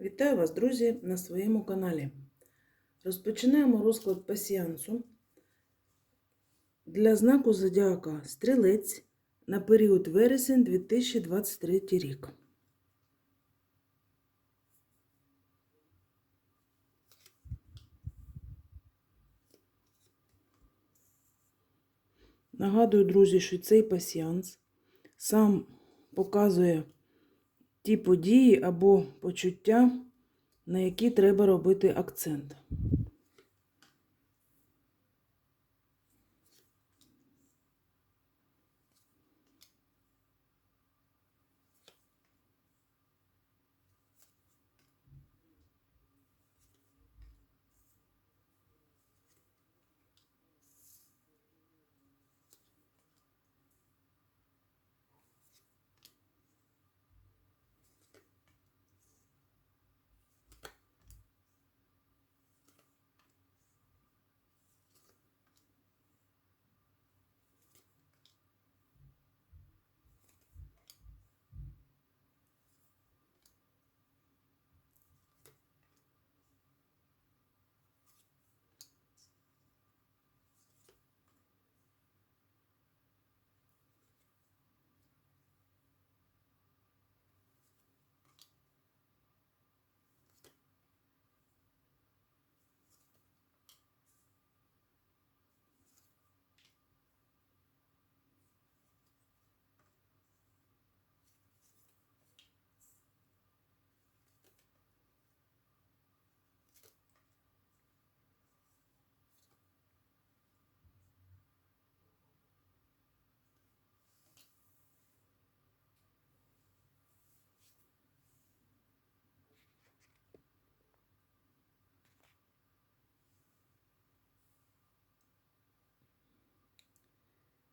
Вітаю вас, друзі, на своєму каналі. Розпочинаємо розклад пасіансу для знаку Зодіака Стрілець на період вересень 2023 рік. Нагадую, друзі, що цей пасіанс сам показує ті події або почуття, на які треба робити акцент.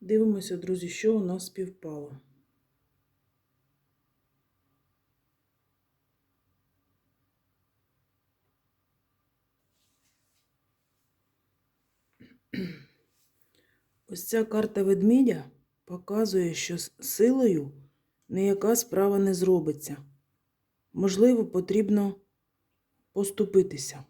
Дивимося, друзі, що у нас співпало. Ось ця карта ведмідя показує, що з силою ніяка справа не зробиться. Можливо, потрібно поступитися.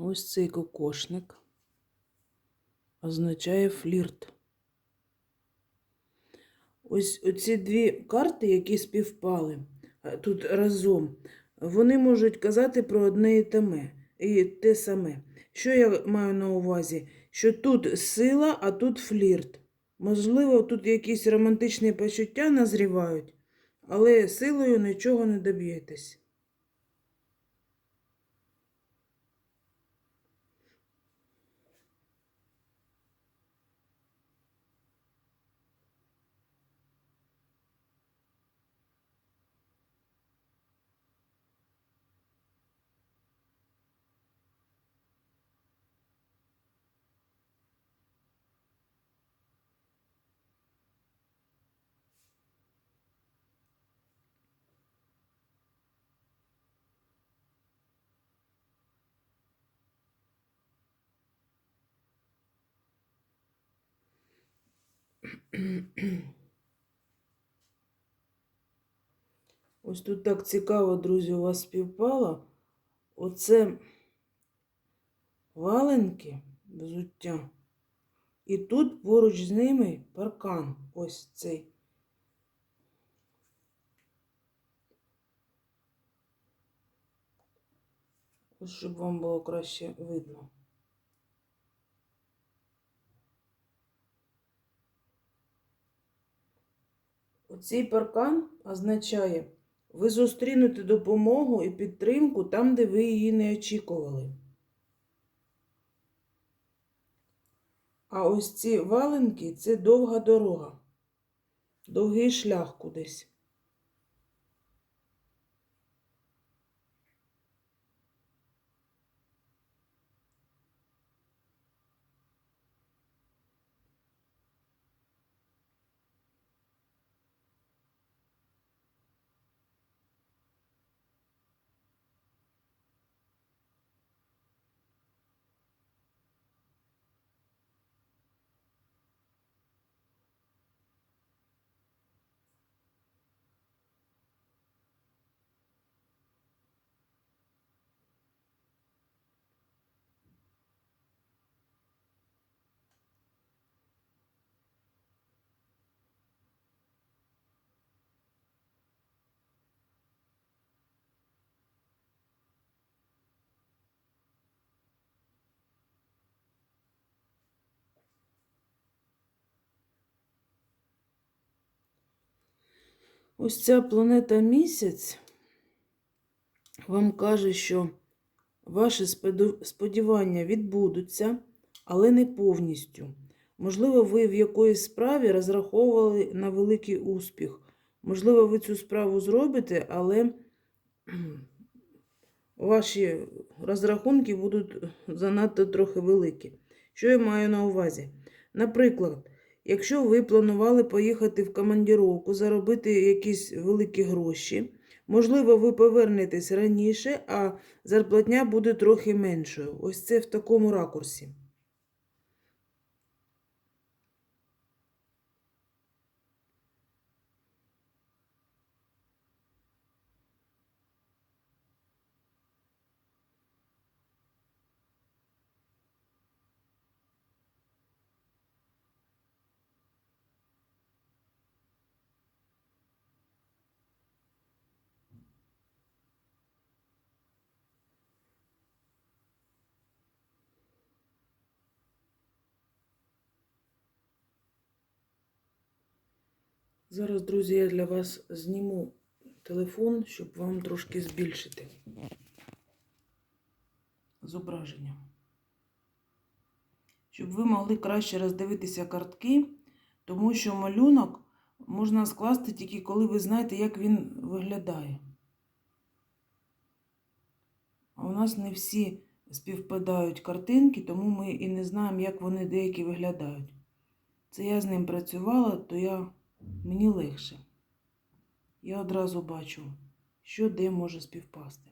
Ось цей кокошник означає флірт. Ось оці дві карти, які співпали е, тут разом, вони можуть казати про одне і теме, і те саме. Що я маю на увазі? Що тут сила, а тут флірт. Можливо, тут якісь романтичні почуття назрівають, але силою нічого не доб'єтесь. Ось тут так цікаво, друзі, у вас співпало. Оце валенки, взуття. І тут поруч з ними паркан. Ось цей. Ось щоб вам було краще видно. Оцей паркан означає, ви зустрінете допомогу і підтримку там, де ви її не очікували. А ось ці валенки це довга дорога, довгий шлях кудись. Ось ця планета місяць вам каже, що ваші сподівання відбудуться, але не повністю. Можливо, ви в якоїсь справі розраховували на великий успіх. Можливо, ви цю справу зробите, але ваші розрахунки будуть занадто трохи великі. Що я маю на увазі? Наприклад, Якщо ви планували поїхати в командіровку, заробити якісь великі гроші, можливо, ви повернетесь раніше, а зарплатня буде трохи меншою. Ось це в такому ракурсі. Зараз, друзі, я для вас зніму телефон, щоб вам трошки збільшити зображення. Щоб ви могли краще роздивитися картки, тому що малюнок можна скласти тільки коли ви знаєте, як він виглядає. А у нас не всі співпадають картинки, тому ми і не знаємо, як вони деякі виглядають. Це я з ним працювала, то я, мені легше. Я одразу бачу, що де може співпасти.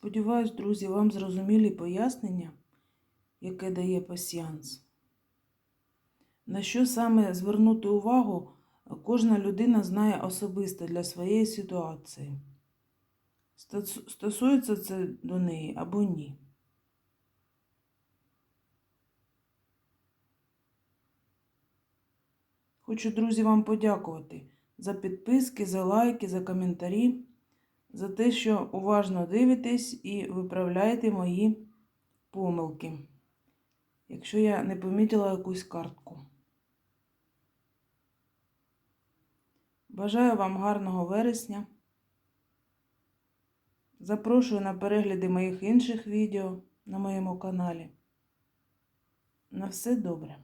Сподіваюсь, друзі, вам зрозумілі пояснення, яке дає пасіанс. На що саме звернути увагу, кожна людина знає особисто для своєї ситуації. стосується це до неї або ні. Хочу, друзі, вам подякувати за підписки, за лайки, за коментарі, за те, що уважно дивитесь і виправляєте мої помилки, якщо я не помітила якусь картку. Бажаю вам гарного вересня. Запрошую на перегляди моїх інших відео на моєму каналі. На все добре.